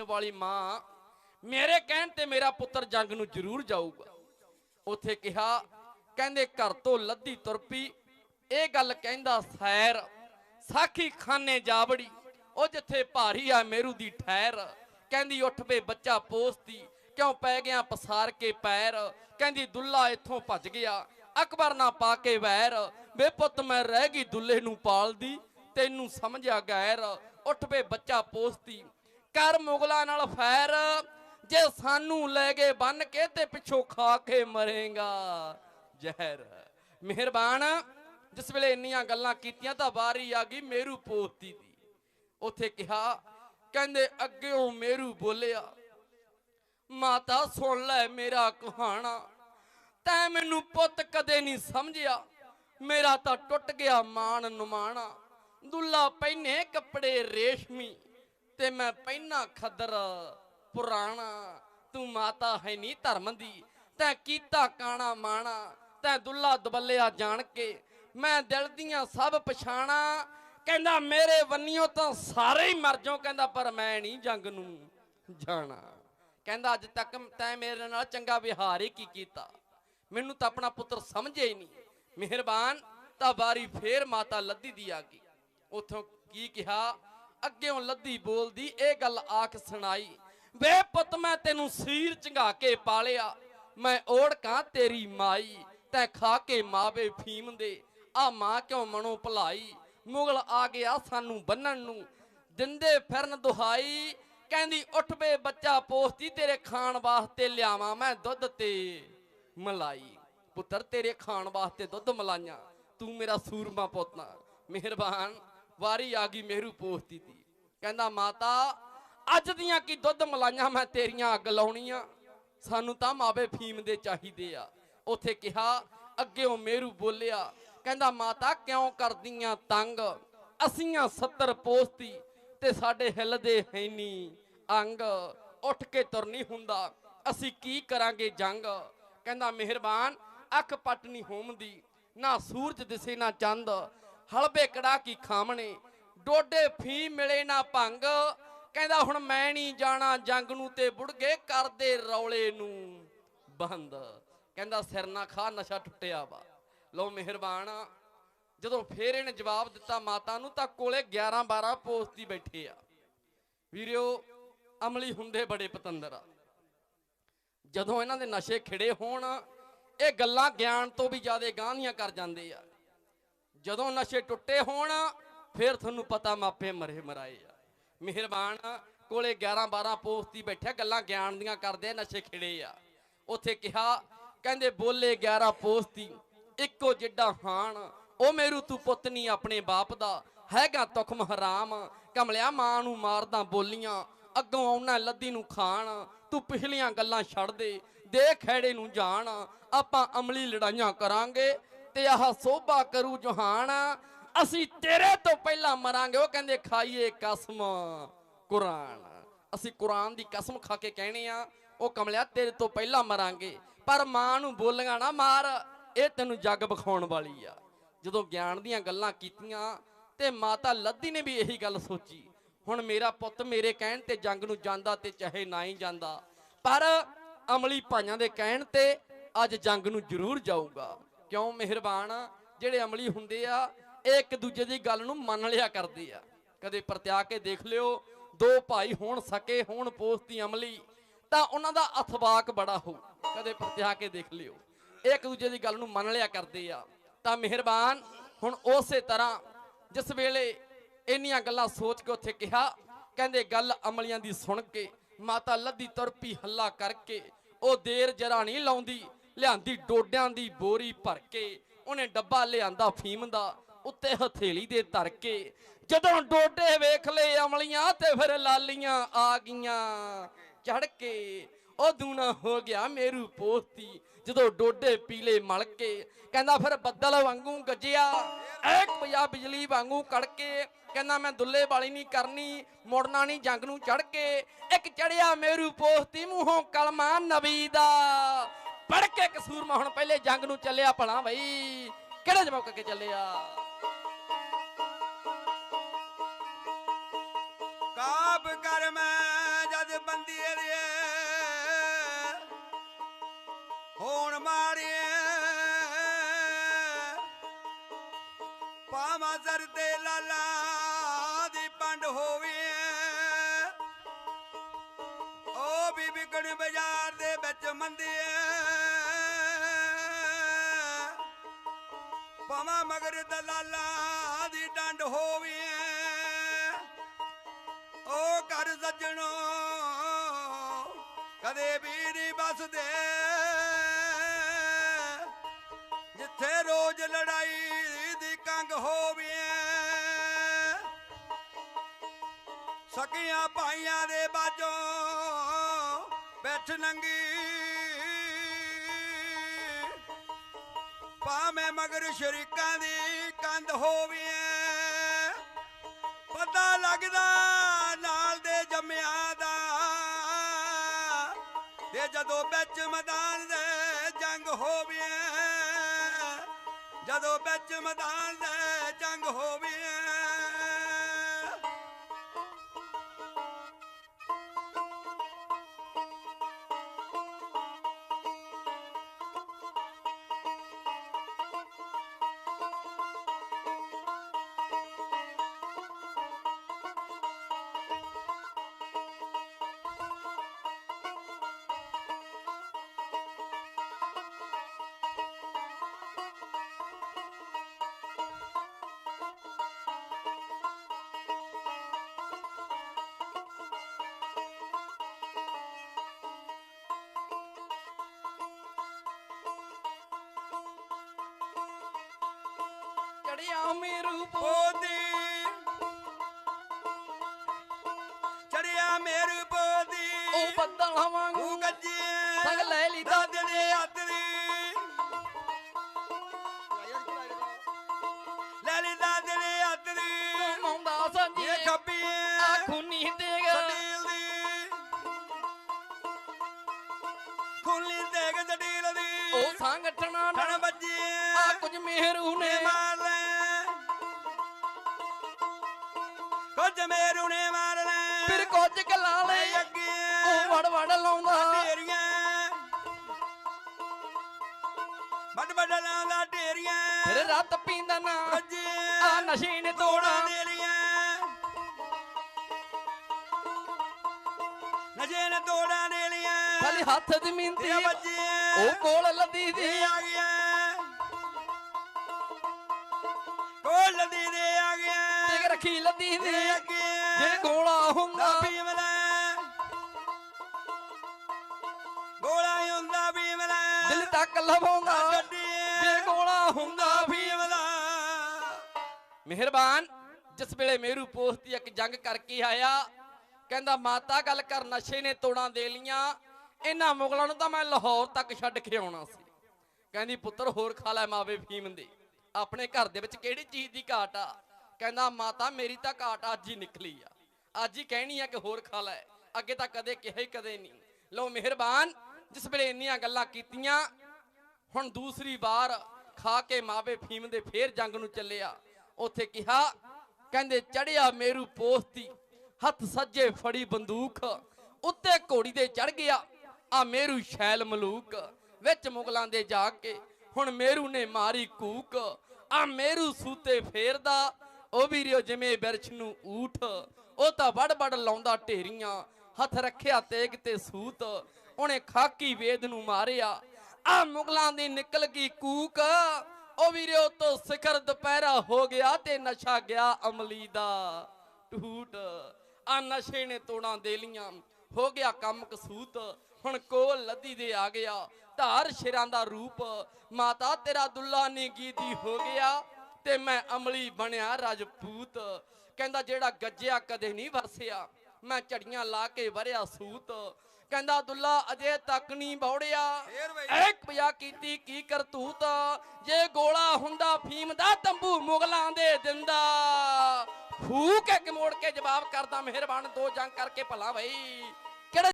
ਵਾਲੀ ਮਾਂ, ਮੇਰੇ ਕਹਿਣ ਤੇ ਮੇਰਾ ਪੁੱਤਰ ਜੰਗ ਨੂੰ ਜ਼ਰੂਰ ਜਾਊਗਾ। ਉਥੇ ਕਿਹਾ, ਕਹਿੰਦੇ ਘਰ ਤੋਂ ਲੱਦੀ ਤੁਰਪੀ, ਇਹ ਗੱਲ ਕਹਿੰਦਾ, ਸੈਰ, ਸਾਖੀ ਖਾਨੇ ਜਾਵੜੀ, ਉਹ ਜਿੱਥੇ ਭਾਰੀ ਆ ਮੇਰੂ ਦੀ ਠਹਿਰ। ਕਹਿੰਦੀ, ਉੱਠ ਵੇ ਬੱਚਾ ਪੋਸਤੀ, ਕਿਉਂ ਪੈ ਗਿਆ ਪਸਾਰ ਕੇ ਪੈਰ? ਕਹਿੰਦੀ, ਦੁੱਲਾ ਇੱਥੋਂ ਭੱਜ ਗਿਆ, ਅਕਬਰ ਨਾ ਪਾ ਕੇ ਵੈਰ। ਵੇ ਪੁੱਤ, ਮੈਂ ਰਹਿ ਗਈ ਦੁੱਲੇ ਨੂੰ ਪਾਲਦੀ, ਤੈਨੂੰ ਸਮਝਿਆ ਗੈਰ। ਉੱਠ ਵੇ ਬੱਚਾ ਪੋਸਤੀ ਕਰ ਮੁਗਲਾਂ ਨਾਲ ਫੈਰ। ਜੇ ਸਾਨੂੰ ਲੈ ਗਏ ਬੰਨ ਕੇ ਤੇ ਪਿੱਛੋਂ ਖਾ ਕੇ ਮਰੇਗਾ। ਜ਼ਹਿਰ। ਮਿਹਰਬਾਨ, ਜਿਸ ਵੇਲੇ ਇੰਨੀਆਂ ਗੱਲਾਂ ਕੀਤੀਆਂ ਤਾਂ ਵਾਰੀ ਆ ਗਈ ਮੇਰੂ ਪੋਤੀ ਦੀ। ਉਥੇ ਕਿਹਾ, ਕਹਿੰਦੇ ਅੱਗਿਓਂ ਮੇਰੂ ਬੋਲਿਆ, ਮਾਤਾ, ਸੁਣ ਲੈ ਮੇਰਾ ਕਹਾਣਾ। ਤੈ ਮੈਨੂੰ ਪੁੱਤ ਕਦੇ ਨਹੀਂ ਸਮਝਿਆ। ਮੇਰਾ ਤਾਂ ਟੁੱਟ ਗਿਆ ਮਾਣ ਨੁਮਾਣਾ ਦੁੱਲਾ ਪਹਿਨੇ ਕੱਪੜੇ ਰੇਸ਼ਮੀ। ਤੇ ਮੈਂ ਪਹਿਨਾ ਖੱਦਰ ਪੁਰਾਣਾ, ਤੂੰ ਮਾਤਾ ਹੈ ਨਹੀਂ ਧਰਮ ਦੀ, ਤੈਂ ਕੀਤਾ ਕਾਣਾ ਮਾਣਾ, ਤੈਂ ਦੁੱਲਾ ਦਬੱਲਿਆ ਜਾਣ ਕੇ, ਮੈਂ ਦਿਲ ਦੀਆਂ ਸਭ ਪਛਾਣਾ, ਕਹਿੰਦਾ ਮੇਰੇ ਵੰਨਿਓ ਤਾਂ ਸਾਰੇ ਹੀ ਮਰ ਜਾਓ, ਕਹਿੰਦਾ ਪਰ ਮੈਂ ਨਹੀਂ ਜੰਗ ਨੂੰ ਜਾਣਾ। ਕਹਿੰਦਾ ਅੱਜ ਤੱਕ ਤੈਂ ਮੇਰੇ ਨਾਲ ਚੰਗਾ ਵਿਹਾਰ ਹੀ ਕੀ ਕੀਤਾ? ਮੈਨੂੰ ਤਾਂ ਆਪਣਾ ਪੁੱਤਰ ਸਮਝੇ ਹੀ ਨਹੀਂ। ਮਿਹਰਬਾਨ, ਤਾਂ ਵਾਰੀ ਫੇਰ ਮਾਤਾ ਲੱਦੀ ਦੀ ਆ ਗਈ। ਉਥੋਂ ਕੀ ਕਿਹਾ? ਅੱਗਿਓਂ ਲੱਦੀ ਬੋਲਦੀ, ਇਹ ਗੱਲ ਆਖ ਸੁਣਾਈ। ਵੇ ਪੁੱਤ, ਮੈਂ ਤੈਨੂੰ ਸੀਰ ਚੰਗਾ ਕੇ ਪਾਲਿਆ, ਮੈਂ ਓੜਕਾਂ ਤੇਰੀ ਮਾਈ, ਤੈ ਖਾ ਕੇ ਮਾਵੇ ਫੀਮ ਦੇ। ਆ ਮਾਂ ਕਿਉਂ ਮਨੋ ਭਲਾਈ? ਮੁਗਲ ਆ ਗਿਆ ਸਾਨੂੰ ਬੰਨਣ ਨੂੰ, ਦਿੰਦੇ ਫਿਰਨ ਦੁਹਾਈ। ਕਹਿੰਦੀ, ਉੱਠ ਬੇ ਬੱਚਾ ਪੋਸਤੀ, ਤੇਰੇ ਖਾਣ ਵਾਸਤੇ ਲਿਆਵਾਂ ਮੈਂ ਦੁੱਧ ਤੇ ਮਲਾਈ। ਪੁੱਤਰ, ਤੇਰੇ ਖਾਣ ਵਾਸਤੇ ਦੁੱਧ ਮਲਾਈਆਂ, ਤੂੰ ਮੇਰਾ ਸੂਰਮਾ ਪੁੱਤ ਮਿਹਰਬਾਨ। ਵਾਰੀ ਆ ਗਈ ਮੇਰੂ ਪੋਸਤੀ ਦੀ ਕਹਿੰਦਾ, ਮਾਤਾ, ਅੱਜ ਦੀਆਂ ਕੀ ਦੁੱਧ ਮਲਾਈਆਂ ਮੈਂ ਤੇਰੀਆਂ ਅੱਗ ਲਾਉਣੀਆਂ। ਸਾਨੂੰ ਤਾਂ ਮਾਵੇ ਫੀਮ ਦੇ ਚਾਹੀਦੇ ਆ। ਉਥੇ ਕਿਹਾ, ਅੱਗਿਓਂ ਮੇਰੂ ਬੋਲਿਆ, ਕਹਿੰਦਾ, ਮਾਤਾ, ਕਿਉਂ ਕਰਦੀਆਂ ਤੰਗ? ਅਸੀਆਂ 70 ਪੋਸਤੀ ਤੇ ਸਾਡੇ ਹਿੱਲਦੇ ਹੈਨੀ ਅੰਗ। ਉੱਠ ਕੇ ਤੁਰ ਨਹੀਂ ਹੁੰਦਾ, ਅਸੀਂ ਕੀ ਕਰਾਂਗੇ ਜੰਗ? ਕਹਿੰਦਾ, ਮਿਹਰਬਾਨ, ਅੱਖ ਪੱਟ ਨਹੀਂ ਹੋਮਦੀ, ਨਾ ਸੂਰਜ ਦਿਸੇ ਨਾ ਚੰਦ। ਹਲਬੇ ਕੜਾ ਕੀ ਖਾਮਣੇ ਡੋਡੇ ਫੀ ਮਿਲੇ ਨਾ ਭੰਗ। ਕਹਿੰਦਾ ਹੁਣ ਮੈਂ ਨਹੀਂ ਜਾਣਾ ਜੰਗ ਨੂੰ ਤੇ ਬੁੜਗੇ ਕਰਦੇ ਰੌਲੇ ਨੂੰ ਬੰਦ। ਕਹਿੰਦਾ ਸਿਰ ਨਾ ਖਾ, ਨਸ਼ਾ ਟੁੱਟਿਆ ਵਾ। ਲੋ ਮਿਹਰਬਾਨ, ਜਦੋਂ ਫੇਰ ਇਹਨੇ ਜਵਾਬ ਦਿੱਤਾ ਮਾਤਾ ਨੂੰ ਤਾਂ ਕੋਲੇ 11 12 ਪੋਸਤੀ ਬੈਠੇ ਆ। ਵੀਰਿਓ, ਅਮਲੀ ਹੁੰਦੇ ਬੜੇ ਪਤੰਦਰ ਆ। ਜਦੋਂ ਇਹਨਾਂ ਦੇ ਨਸ਼ੇ ਖਿੜੇ ਹੋਣ, ਇਹ ਗੱਲਾਂ ਗਿਆਨ ਤੋਂ ਵੀ ਜ਼ਿਆਦਾ ਗਾਂਧੀਆਂ ਕਰ ਜਾਂਦੇ ਆ। ਜਦੋਂ ਨਸ਼ੇ ਟੁੱਟੇ ਹੋਣ, ਫਿਰ ਤੁਹਾਨੂੰ ਪਤਾ ਮਾਪੇ ਮਰੇ ਮਰਾਏ ਆ। ਮਿਹਰਬਾਨ, ਕੋਲੇ 11 12 ਪੋਸਤੀ ਬੈਠੇ ਗੱਲਾਂ ਗਿਆਨ ਦੀਆਂ ਕਰਦੇ ਨਸ਼ੇ ਖਿੜੇ ਆ। ਉੱਥੇ ਕਿਹਾ, ਕਹਿੰਦੇ ਬੋਲੇ 11 ਪੋਸਤੀ ਇੱਕੋ ਜਿੱਡਾ ਹਾਣ, ਉਹ ਮੇਰੂ ਤੂੰ ਪੁੱਤ ਨਹੀਂ ਆਪਣੇ ਬਾਪ ਦਾ, ਹੈਗਾ ਤੁਖਮ ਹਰਾਮ, ਕਮਲਿਆ ਮਾਂ ਨੂੰ ਮਾਰਦਾ ਬੋਲੀਆਂ, ਅੱਗੋਂ ਆਉਣਾ ਲੱਦੀ ਨੂੰ ਖਾਣ, ਤੂੰ ਪਿਛਲੀਆਂ ਗੱਲਾਂ ਛੱਡ ਦੇ ਦੇ ਖੈੜੇ ਨੂੰ ਜਾਣ, ਆਪਾਂ ਅਮਲੀ ਲੜਾਈਆਂ ਕਰਾਂਗੇ ਤੇ ਆਹ ਸੋਭਾ ਕਰੂ ਜਹਾਨ, ਅਸੀਂ ਤੇਰੇ ਤੋਂ ਪਹਿਲਾਂ ਮਰਾਂਗੇ। ਉਹ ਕਹਿੰਦੇ, ਖਾਈਏ ਕਸਮ ਕੁਰਾਨ। ਅਸੀਂ ਕੁਰਾਨ ਦੀ ਕਸਮ ਖਾ ਕੇ ਕਹਿਣੇ ਆ, ਉਹ ਕਮਲਿਆ, ਤੇਰੇ ਤੋਂ ਪਹਿਲਾਂ ਮਰਾਂਗੇ। ਪਰ ਮਾਂ ਨੂੰ ਬੋਲੀਆਂ ਨਾ ਮਾਰ, ਇਹ ਤੈਨੂੰ ਜੱਗ ਵਿਖਾਉਣ ਵਾਲੀ ਆ। ਜਦੋਂ ਗਿਆਨ ਦੀਆਂ ਗੱਲਾਂ ਕੀਤੀਆਂ, ਤੇ ਮਾਤਾ ਲੱਦੀ ਨੇ ਵੀ ਇਹੀ ਗੱਲ ਸੋਚੀ। ਹੁਣ ਮੇਰਾ ਪੁੱਤ ਮੇਰੇ ਕਹਿਣ ਤੇ ਜੰਗ ਨੂੰ ਜਾਂਦਾ ਤੇ ਚਾਹੇ ਨਾ ਹੀ ਜਾਂਦਾ। ਪਰ ਅਮਲੀ ਭਾਈਆਂ ਦੇ ਕਹਿਣ ਤੇ ਅੱਜ ਜੰਗ ਨੂੰ ਜ਼ਰੂਰ ਜਾਊਗਾ। ਕਿਉਂ ਮਿਹਰਬਾਨ ਜਿਹੜੇ ਅਮਲੀ ਹੁੰਦੇ ਆ, ਇਹ ਇੱਕ ਦੂਜੇ ਦੀ ਗੱਲ ਨੂੰ ਮੰਨ ਲਿਆ ਕਰਦੇ ਆ। ਕਦੇ ਪਰਤਿਆ ਕੇ ਦੇਖ ਲਿਓ, ਦੋ ਭਾਈ ਹੋਣ ਸਕੇ, ਹੋਣ ਪੋਸਤੀ ਅਮਲੀ, ਤਾਂ ਉਹਨਾਂ ਦਾ ਅਥਵਾਕ ਬੜਾ ਹੋ। ਕਦੇ ਪਰਤਿਆ ਕੇ ਦੇਖ ਲਿਓ, ਇਹ ਇੱਕ ਦੂਜੇ ਦੀ ਗੱਲ ਨੂੰ ਮੰਨ ਲਿਆ ਕਰਦੇ ਆ। ਤਾਂ ਮਿਹਰਬਾਨ, ਹੁਣ ਉਸੇ ਤਰ੍ਹਾਂ, ਜਿਸ ਵੇਲੇ ਇੰਨੀਆਂ ਗੱਲਾਂ ਸੋਚ ਕੇ ਉੱਥੇ ਕਿਹਾ, ਕਹਿੰਦੇ ਗੱਲ ਅਮਲੀਆਂ ਦੀ ਸੁਣ ਕੇ, ਮਾਤਾ ਲੱਦੀ ਤੁਰਪੀ ਹੱਲਾ ਕਰਕੇ, ਉਹ ਦੇਰ ਜਰਾ ਨਹੀਂ ਲਾਉਂਦੀ। ਲਿਆਂਦੀ ਡੋਡਿਆਂ ਦੀ ਬੋਰੀ ਭਰ ਕੇ, ਉਹਨੇ ਡੱਬਾ ਲਿਆਂਦਾ ਫੀਮ ਦਾ, ਉੱਤੇ ਹਥੇਲੀ ਦੇ ਧਰ ਕੇ। ਜਦੋਂ ਡੋਡੇ ਵੇਖ ਲਏ ਅਮਲੀਆਂ ਤੇ ਫਿਰ ਲਾਲੀਆਂ ਆ ਗਈਆਂ। ਚੜ ਕੇ ਉਹ ਦੂਣਾ ਹੋ ਗਿਆ ਮੇਰੂ ਪੋਸਤੀ ਜਦੋਂ ਡੋਡੇ ਪੀਲੇ ਮਲ ਕੇ। ਕਹਿੰਦਾ ਫਿਰ ਬੱਦਲ ਵਾਂਗੂ ਗੱਜਿਆ, ਐਕ ਪਿਆ ਬਿਜਲੀ ਵਾਂਗੂ ਕੜਕੇ ਕਹਿੰਦਾ ਮੈਂ ਦੁੱਲੇ ਵਾਲੀ ਨਹੀਂ ਕਰਨੀ, ਮੁੜਨਾ ਨਹੀਂ ਜੰਗ ਨੂੰ ਚੜ ਕੇ। ਇੱਕ ਚੜਿਆ ਮੇਰੂ ਪੋਸਤੀ ਮੂੰਹੋਂ ਕਲਮਾ ਨਬੀ ਦਾ। ਪੜ ਕੇ ਕਸੂਰ ਮਾ ਹੁਣ ਪਹਿਲੇ ਜੰਗ ਨੂੰ ਚੱਲਿਆ ਭਲਾ ਬਈ। ਕਿਹੜੇ ਜਵਾਬ ਕੇ ਚੱਲਿਆ? ਕਾਬ ਕਰ ਮੈਂ ਜਦ ਬੰਦੀ ਦੇ ਹੋਣ ਮਾਰੀਏ। ਪਾਵਾਂ ਸਰ ਤੇ ਲਾਲਾ ਦੀ ਪੰਡ ਹੋਵੇ ਓ ਵੀ ਕਣ ਬਾਜ਼ਾਰ ਦੇ ਵਿੱਚ ਮੰਦੀਏ। ਪਾਵਾਂ ਮਗਰ ਦਲਾਲਾ ਦੀ ਡੰਡ ਹੋਵੇ ਓ ਕਰ ਸੱਜਣੋ, ਕਦੇ ਵੀ ਨਹੀਂ ਬਸਦੇ ਜਿੱਥੇ ਰੋਜ਼ ਲੜਾਈ ਦੀ ਕੰਗ ਹੋਵੇ ਸਕੀਆਂ ਭਾਈਆਂ ਦੇ ਬਾਜੋਂ ਬੈਠ ਨੰਗੀ ਭਾਵੇਂ ਮਗਰ ਸ਼ਰੀਕਾਂ ਦੀ ਕੰਧ ਹੋਵੇ, ਪਤਾ ਲੱਗਦਾ ਨਾਲ ਦੇ ਜੰਮਿਆਂ ਦਾ। ਤੇ ਜਦੋਂ ਵਿੱਚ ਮੈਦਾਨ ਦੇ ਜੰਗ ਹੋਵੇ, ਜਦੋਂ ਵਿੱਚ ਮੈਦਾਨ ਦੇ ਜੰਗ ਹੋਵੇ ਚੜਿਆ ਮੇਰੂ ਬੋਦੀ। ਚੜਿਆ ਮੇਰ ਬੋਦੀ। ਉਹ ਬੱਦਲਾਂ ਵਾਂਗੂ ਗੱਜੇ ਸੰਗ ਲੈ ਲਈ ਦਾਦ ਦੇ ਹੱਥ ਦੀ। ਲੈ ਲਈ ਦਾਦ ਦੇ ਹੱਥ ਦੀ। ਮਾਉਂਦਾ ਸਾਂਝੀ ਇਹ ਖੱਬੀ ਸੰਗਠਣਾ ਠਣ ਵੱਜੀ। ਆ ਕੁਝ ਮਿਹਰੂ ਨੇ। ਨੇ ਮਾਰ ਲੈ ਕੁਝ ਮੇਰੂ ਨੇ ਮਾਰ ਲੈ ਫਿਰ ਕੁਝ ਗੱਲਾਂ ਲੈ ਅੱਗੇ। ਉਹ ਵੜ ਵੜ ਲਾਉਂਦਾ। ਢੇਰੀਆਂ। ਵੱਡ ਵੱਡ ਲਾਉਂਦਾ ਢੇਰੀਆਂ। ਫਿਰ ਰਾਤ ਪੀਂਦਾ ਨਾ। ਵੱਜੇ। ਆ ਨਸ਼ੇ ਨੇ ਤੋੜਾ ਢੇਰੀਆਂ। ਨਜੇ ਨੇ ਤੋੜਾਂ ਢੇਰੀਆਂ। ਖਾਲੀ ਹੱਥ ਜ਼ਮੀਨ ਤੇ ਵੱਜੇ। ਉਹ ਕੋਲ ਲੱਦੀ ਦੀ। ਆ ਗਿਆ। ਕੋਲ ਨਦੀ ਦੇ ਆ ਗਿਆ। ਤੇ ਰੱਖੀ ਲੱਦੀ ਦੀ। ਜੇ ਗੋਲਾ ਹੁੰਦਾ। ਭੀਮਲਾ ਗੋਲਾ ਹੁੰਦਾ ਭੀਮਲਾ ਦਿਲ ਤੱਕ ਲਵਾਉਂਦਾ ਜੇ ਗੋਲਾ ਹੁੰਦਾ ਭੀਮਲਾ ਮਿਹਰਬਾਨ। ਜਿਸ ਵੇਲੇ ਮੇਰੂ ਪੋਸਤੀ ਇੱਕ ਜੰਗ ਕਰਕੇ ਆਇਆ ਕਹਿੰਦਾ ਮਾਤਾ ਗੱਲ ਕਰ ਨਸ਼ੇ ਨੇ ਤੋੜਾਂ ਦੇ ਲੀਆਂ ਇਹਨਾਂ ਮੁਗਲਾਂ ਨੂੰ ਤਾਂ ਮੈਂ ਲਾਹੌਰ ਤੱਕ ਛੱਡ ਕੇ ਆਉਣਾ ਸੀ। ਕਹਿੰਦੀ, ਪੁੱਤਰ, ਹੋਰ ਖਾ ਲੈ ਮਾਵੇ ਫੀਮ ਦੇ। ਆਪਣੇ ਘਰ ਦੇ ਵਿੱਚ ਕਿਹੜੀ ਚੀਜ਼ ਦੀ ਘਾਟ ਆ? ਕਹਿੰਦਾ, ਮਾਤਾ, ਮੇਰੀ ਤਾਂ ਘਾਟ ਅੱਜ ਹੀ ਨਿਕਲੀ ਆ। ਅੱਜ ਹੀ ਕਹਿਣੀ ਆ ਕਿ ਹੋਰ ਖਾ ਲੈ। ਅੱਗੇ ਤਾਂ ਕਦੇ ਕਿਹਾ ਹੀ ਕਦੇ ਨਹੀਂ। ਲਓ, ਮਿਹਰਬਾਨ, ਜਿਸ ਵੇਲੇ ਇੰਨੀਆਂ ਗੱਲਾਂ ਕੀਤੀਆਂ, ਹੁਣ ਦੂਸਰੀ ਵਾਰ ਖਾ ਕੇ ਮਾਵੇ ਫੀਮ ਦੇ ਫੇਰ ਜੰਗ ਨੂੰ ਚੱਲਿਆ। ਉੱਥੇ ਕਿਹਾ, ਕਹਿੰਦੇ, ਚੜਿਆ ਮੇਰੂ ਪੋਸਤੀ, ਹੱਥ ਸੱਜੇ ਫੜੀ ਬੰਦੂਕ, ਉੱਤੇ ਘੋੜੀ ਦੇ ਚੜ ਗਿਆ। ਆ ਮੇਰੂ ਸ਼ੈਲ ਮਲੂਕ, ਵਿੱਚ ਮੁਗਲਾਂ ਦੇ ਜਾ ਕੇ, ਹੁਣ ਮੇਰੂ ਨੇ ਮਾਰੀ ਕੂਕ। ਆ ਮੇਰੂ ਸੂਤੇ ਫੇਰਦਾ, ਉਹ ਵੀ ਵੀਰਿਓ ਜਿਵੇਂ ਬਿਰਛ ਨੂੰ ਊਠ। ਉਹ ਤਾਂ ਵੜ ਵੜ ਲਾਉਂਦਾ ਢੇਰੀਆਂ, ਹੱਥ ਰੱਖਿਆ ਤੇਗ ਤੇ ਸੂਤ। ਉਹਨੇ ਖਾਕੀ ਵੇਦ ਨੂੰ ਮਾਰਿਆ, ਆ ਮੁਗਲਾਂ ਦੀ ਨਿਕਲ ਗਈ ਕੂਕ। ਉਹ ਵੀਰਿਓ ਤੋਂ ਸਿਖਰ ਦੁਪਹਿਰਾ ਹੋ ਗਿਆ ਤੇ ਨਸ਼ਾ ਗਿਆ ਅਮਲੀ ਦਾ। ਟੂਟ ਆ ਨਸ਼ੇ ਨੇ ਤੋੜਾਂ ਦੇ ਲੀਆਂ, ਹੋ ਗਿਆ ਕੰਮ ਕਸੂਤ। ਹੁਣ ਕੋਲ ਲੱਦੀ ਦੇ ਆ ਗਿਆ। ਧਾਰ ਸ਼ੇਰਾਂ ਦਾ ਰੂਪ ਮਾਤਾ ਤੇਰਾ ਦੁੱਲਾ ਨੇ ਗੀਦੀ ਹੋ ਗਿਆ। ਤੇ ਮੈਂ ਅਮਲੀ ਬਣਿਆ ਰਾਜਪੂਤ। ਕਹਿੰਦਾ ਜਿਹੜਾ ਗੱਜਿਆ ਕਦੇ ਨਹੀਂ ਵਰਸਿਆ ਮੈਂ ਝੜੀਆਂ ਲਾ ਕੇ ਵਰਿਆ ਸੂਤ। ਕਹਿੰਦਾ ਦੁੱਲਾ ਅਜੇ ਤੱਕ ਨਹੀਂ ਬੌੜਿਆ। ਬਈ। ਇੱਕ ਪਿਆ ਕੀਤੀ ਕੀ ਕਰਤੂਤ। ਜੇ ਗੋਲਾ ਹੁੰਦਾ ਫੀਮ ਦਾ ਤੰਬੂ ਮੁਗਲਾਂ ਦੇ ਦਿੰਦਾ। ਫੂਕ ਕੇ ਮੋੜ ਕੇ ਜਵਾਬ ਕਰਦਾ ਮਿਹਰਬਾਨ ਦੋ ਜੰਗ ਕਰਕੇ ਭਲਾ ਭਈ